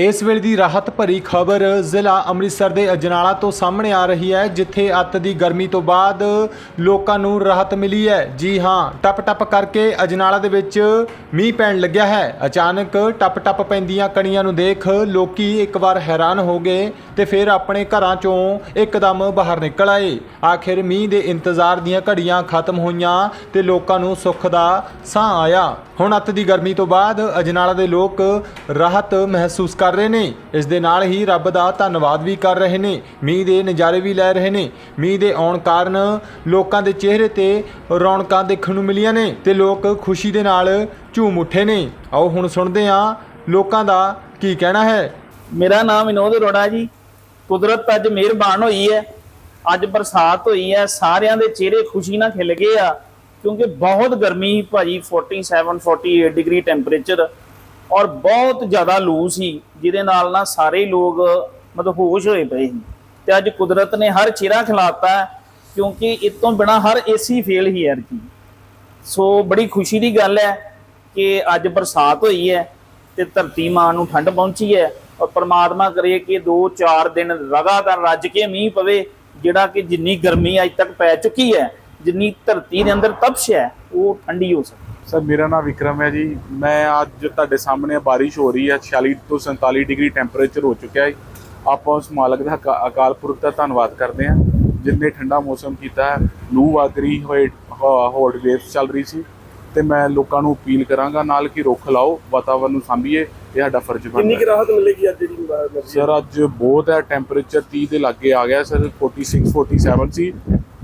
ਇਸ ਵੇਲੇ ਦੀ ਰਾਹਤ ਭਰੀ ਖਬਰ ਜ਼ਿਲ੍ਹਾ ਅੰਮ੍ਰਿਤਸਰ ਦੇ ਅਜਨਾਲਾ ਤੋਂ ਸਾਹਮਣੇ ਆ ਰਹੀ ਹੈ, ਜਿੱਥੇ ਅੱਤ ਦੀ ਗਰਮੀ ਤੋਂ ਬਾਅਦ ਲੋਕਾਂ ਨੂੰ ਰਾਹਤ ਮਿਲੀ ਹੈ। ਜੀ ਹਾਂ ਟਪ ਟਪ ਕਰਕੇ ਅਜਨਾਲਾ ਦੇ ਵਿੱਚ ਮੀਂਹ ਪੈਣ ਲੱਗਿਆ ਹੈ। ਅਚਾਨਕ ਟਪ ਟਪ ਪੈਂਦੀਆਂ ਕਣੀਆਂ ਨੂੰ ਦੇਖ ਲੋਕੀ ਇੱਕ ਵਾਰ ਹੈਰਾਨ ਹੋ ਗਏ ਤੇ ਫਿਰ ਆਪਣੇ ਘਰਾਂ ਚੋਂ ਇੱਕਦਮ ਬਾਹਰ ਨਿਕਲ ਆਏ। ਆਖਿਰ ਮੀਂਹ ਦੇ ਇੰਤਜ਼ਾਰ ਦੀਆਂ ਘੜੀਆਂ ਖਤਮ ਹੋਈਆਂ ਤੇ ਲੋਕਾਂ ਨੂੰ ਸੁੱਖ ਦਾ ਸਾਹ ਆਇਆ। ਹੁਣ ਅੱਤ ਦੀ ਗਰਮੀ ਤੋਂ ਬਾਅਦ ਅਜਨਾਲਾ ਦੇ ਲੋਕ ਰਾਹਤ ਮਹਿਸੂਸ ਕਰ ਰਹੇ ਨੇ। ਇਸ ਦੇ ਨਾਲ ਹੀ ਰੱਬ ਦਾ ਧੰਨਵਾਦ ਵੀ ਕਰ ਰਹੇ ਨੇ। ਮੀਂਹ ਦੇ ਨਜ਼ਾਰੇ ਵੀ ਲੈ ਰਹੇ ਨੇ। ਮੀਂਹ ਦੇ ਆਉਣ ਕਾਰਨ ਲੋਕਾਂ ਦੇ ਚਿਹਰੇ ਤੇ ਰੌਣਕਾਂ ਦੇਖਣ ਨੂੰ ਮਿਲੀਆਂ ਨੇ ਤੇ ਲੋਕ ਖੁਸ਼ੀ ਦੇ ਨਾਲ ਝੂਮ ਉੱਠੇ ਨੇ। ਆਓ ਹੁਣ ਸੁਣਦੇ ਹਾਂ ਲੋਕਾਂ ਦਾ ਕੀ ਕਹਿਣਾ ਹੈ। ਮੇਰਾ ਨਾਮ ਵਿਨੋਦ ਅਰੋੜਾ ਜੀ। ਕੁਦਰਤ ਅੱਜ ਮਿਹਰਬਾਨ ਹੋਈ ਹੈ। ਅੱਜ ਬਰਸਾਤ ਹੋਈ ਹੈ। ਸਾਰਿਆਂ ਦੇ ਚਿਹਰੇ ਖੁਸ਼ੀ ਨਾਲ ਖਿਲ ਗਏ ਆ। ਕਿਉਂਕਿ ਬਹੁਤ ਗਰਮੀ ਸੀ ਭਾਜੀ 47 48 ਡਿਗਰੀ ਟੈਂਪਰੇਚਰ ਔਰ ਬਹੁਤ ਜ਼ਿਆਦਾ ਲੂ ਸੀ, ਜਿਹਦੇ ਨਾਲ ਨਾ ਸਾਰੇ ਲੋਕ ਮਤਲਬ ਹੋਸ਼ ਹੋਏ ਪਏ ਸੀ। ਤੇ ਅੱਜ ਕੁਦਰਤ ਨੇ ਹਰ ਚਿਹਰਾ ਖਿਲਾਤਾ ਕਿਉਂਕਿ ਇਸ ਤੋਂ ਬਿਨਾ ਹਰ ਏਸੀ ਫੇਲ ਹੀ ਯਾਰ ਕੀ ਸੋ ਬੜੀ ਖੁਸ਼ੀ ਦੀ ਗੱਲ ਹੈ ਕਿ ਅੱਜ ਬਰਸਾਤ ਹੋਈ ਹੈ ਤੇ ਧਰਤੀ ਮਾਂ ਨੂੰ ਠੰਡ ਪਹੁੰਚੀ ਹੈ ਔਰ ਪਰਮਾਤਮਾ ਕਰੇ ਕਿ 2-4 ਦਿਨ ਲਗਾਤਾਰ ਰੱਜ ਕੇ ਮੀਂਹ ਪਵੇ, ਜਿਹੜਾ ਕਿ ਜਿੰਨੀ ਗਰਮੀ ਅੱਜ ਤੱਕ ਪੈ ਚੁੱਕੀ ਹੈ, ਜਿੰਨੀ ਧਰਤੀ ਦੇ ਅੰਦਰ ਤਪਸ਼ ਹੈ, ਉਹ ਠੰਡੀ ਹੋ ਸਕੇ। ਸਰ ਮੇਰਾ ਨਾਮ ਵਿਕਰਮ ਹੈ ਜੀ। ਮੈਂ ਅੱਜ ਤੁਹਾਡੇ ਸਾਹਮਣੇ ਬਾਰਿਸ਼ ਹੋ ਰਹੀ ਹੈ 46 ਤੋਂ 47 ਡਿਗਰੀ ਟੈਂਪਰੇਚਰ ਹੋ ਚੁੱਕਿਆ ਹੈ। ਆਪਾਂ ਉਸ ਮਾਲਕ ਦਾ ਅਕਾ- ਅਕਾਲ ਪੁਰਖ ਦਾ ਧੰਨਵਾਦ ਕਰਦੇ ਹਾਂ ਜਿਨਨੇ ਠੰਡਾ ਮੌਸਮ ਕੀਤਾ ਹੈ। ਲੂ ਵਗ ਰਹੀ ਹੋਏ ਹੌਟ ਵੇਵਸ ਚੱਲ ਰਹੀ ਸੀ ਤੇ ਮੈਂ ਲੋਕਾਂ ਨੂੰ ਅਪੀਲ ਕਰਾਂਗਾ ਨਾਲ ਕਿ ਰੁੱਖ ਲਾਓ ਵਾਤਾਵਰਨ ਨੂੰ ਸਾਂਭੀਏ ਇਹ ਸਾਡਾ ਫਰਜ਼ ਕਿੰਨੀ ਬਣਦਾ ਕੁ ਹੈ ਰਾਹਤ ਮਿਲੇਗੀ ਅੱਜ ਦੀ? ਮਰਜ਼ੀ ਸਰ ਅੱਜ ਬਹੁਤ ਹੈ ਟੈਂਪਰੇਚਰ 30 ਦੇ ਲਾਗੇ ਆ ਗਿਆ ਸਰ 46 47 ਸੀ।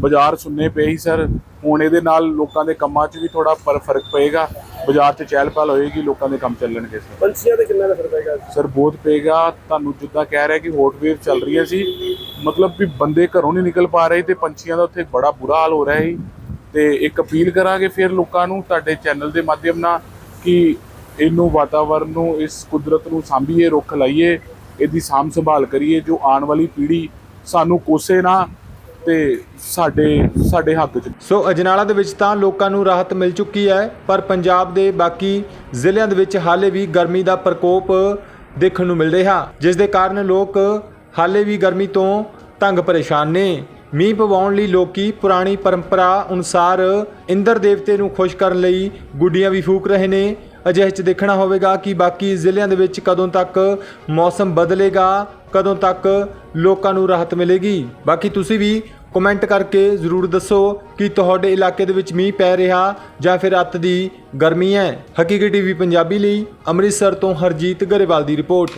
ਬਾਜ਼ਾਰ ਸੁੰਨੇ ਪਏ ਸੀ ਸਰ। ਹੁਣ ਇਹਦੇ ਨਾਲ ਲੋਕਾਂ ਦੇ ਕੰਮਾਂ 'ਚ ਵੀ ਥੋੜਾ ਫ਼ਰਕ ਪਏਗਾ। ਬਾਜ਼ਾਰ 'ਚ ਚਹਿਲ ਪਹਿਲ ਹੋਏਗੀ ਲੋਕਾਂ ਦੇ ਕੰਮ ਚੱਲਣਗੇ ਸਰ। ਪੰਛੀਆਂ ਤੇ ਕਿੰਨਾ ਅਸਰ ਪਏਗਾ? ਸਰ ਬਹੁਤ ਪਏਗਾ। ਤੁਹਾਨੂੰ ਜਿੱਦਾਂ ਕਹਿ ਰਿਹਾ ਕਿ ਹੌਟ ਵੇਵ ਚੱਲ ਰਹੀ ਹੈ ਸੀ। ਮਤਲਬ ਵੀ ਬੰਦੇ ਘਰੋਂ ਨਹੀਂ ਨਿਕਲ ਪਾ ਰਹੇ ਤੇ ਪੰਛੀਆਂ ਦਾ ਉੱਥੇ ਬੜਾ ਬੁਰਾ ਹਾਲ ਹੋ ਰਿਹਾ ਸੀ। ਤੇ ਇੱਕ ਅਪੀਲ ਕਰਾਂਗੇ ਫਿਰ ਲੋਕਾਂ ਨੂੰ ਤੁਹਾਡੇ ਚੈਨਲ ਦੇ ਮਾਧਿਅਮ ਨਾਲ ਕਿ ਇਹਨੂੰ ਵਾਤਾਵਰਨ ਨੂੰ ਇਸ ਕੁਦਰਤ ਨੂੰ ਸਾਂਭੀਏ ਰੁੱਖ ਲਾਈਏ। ਇਹਦੀ ਸਾਂਭ ਸੰਭਾਲ ਕਰੀਏ। ਜੋ ਆਉਣ ਵਾਲੀ ਪੀੜ੍ਹੀ ਸਾਨੂੰ ਕੋਸੇ ਨਾ ਤੇ ਸਾਡੇ ਸਾਡੇ ਹੱਕ 'ਚ। ਸੋ ਅਜਨਾਲਾ ਦੇ ਵਿੱਚ ਤਾਂ ਲੋਕਾਂ ਨੂੰ ਰਾਹਤ ਮਿਲ ਚੁੱਕੀ ਹੈ, ਪਰ ਪੰਜਾਬ ਦੇ ਬਾਕੀ ਜ਼ਿਲ੍ਹਿਆਂ ਦੇ ਵਿੱਚ ਹਾਲੇ ਵੀ ਗਰਮੀ ਦਾ ਪ੍ਰਕੋਪ ਦੇਖਣ ਨੂੰ ਮਿਲ ਰਿਹਾ। ਜਿਸ ਦੇ ਕਾਰਨ ਲੋਕ ਹਾਲੇ ਵੀ ਗਰਮੀ ਤੋਂ ਤੰਗ ਪਰੇਸ਼ਾਨ ਨੇ। ਮੀਂਹ ਪਵਾਉਣ ਲਈ ਲੋਕੀ ਪੁਰਾਣੀ ਪਰੰਪਰਾ ਅਨੁਸਾਰ ਇੰਦਰ ਦੇਵਤੇ ਨੂੰ ਖੁਸ਼ ਕਰਨ ਲਈ ਗੁੱਡੀਆਂ ਵੀ ਫੂਕ ਰਹੇ ਨੇ। ਅਜਿਹੇ ਚ ਦੇਖਣਾ ਹੋਵੇਗਾ ਕਿ ਬਾਕੀ ਜ਼ਿਲ੍ਹਿਆਂ ਦੇ ਵਿੱਚ ਕਦੋਂ ਤੱਕ ਮੌਸਮ ਬਦਲੇਗਾ, ਕਦੋਂ ਤੱਕ ਲੋਕਾਂ ਨੂੰ ਰਾਹਤ ਮਿਲੇਗੀ। ਬਾਕੀ ਤੁਸੀਂ ਵੀ ਕਮੈਂਟ ਕਰਕੇ ਜ਼ਰੂਰ ਦੱਸੋ ਕਿ ਤੁਹਾਡੇ ਇਲਾਕੇ ਦੇ ਵਿੱਚ ਮੀਂਹ ਪੈ ਰਿਹਾ ਜਾਂ ਫਿਰ ਅੱਤ ਦੀ ਗਰਮੀ ਹੈ। ਹਕੀਕੀ ਟੀਵੀ ਪੰਜਾਬੀ ਲਈ ਅੰਮ੍ਰਿਤਸਰ ਤੋਂ ਹਰਜੀਤ ਗਰੇਵਾਲ ਦੀ ਰਿਪੋਰਟ।